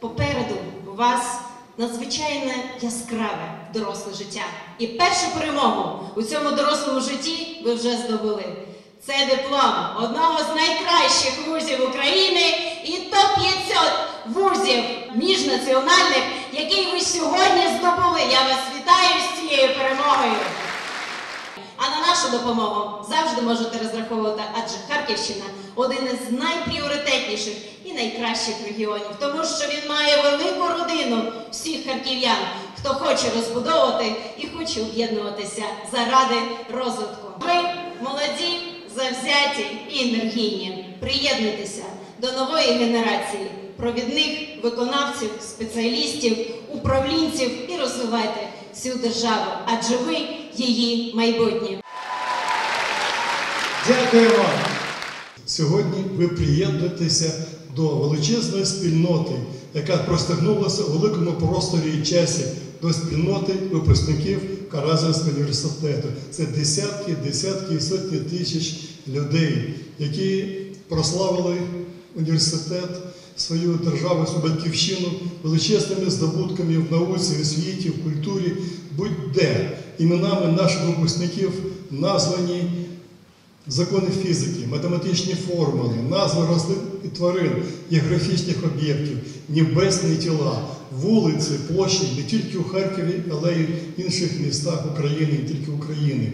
Попереду у вас надзвичайно яскраве доросле життя. І першу перемогу у цьому дорослому житті ви вже здобули. Це диплом одного з найкращих вузів України і топ-500 вузів міжнаціональних, який ви сьогодні здобули. Я вас вітаю з цією перемогою. Нашу допомогу завжди можете розраховувати, адже Харківщина один із найпріоритетніших і найкращих регіонів, тому що він має велику родину всіх харків'ян, хто хоче розбудовувати і хоче об'єднуватися заради розвитку. Ви молоді, завзяті і енергійні. Приєднуйтеся до нової генерації провідних виконавців, спеціалістів, управлінців і розвивайте цю державу, адже ви її майбутнє. Дякуємо. Сьогодні ви приєднуєтеся до величезної спільноти, яка простягнулася у великому просторі і часі до спільноти випускників Каразинського університету. Це десятки, десятки і сотні тисяч людей, які прославили університет, свою державу, свою батьківщину величезними здобутками в науці, в освіті, в культурі, будь-де іменами наших випускників названі закони фізики, математичні формули, назви рослин і тварин, географічних об'єктів, небесні тіла, вулиці, площі не тільки у Харкові, але й в інших містах України, не тільки України.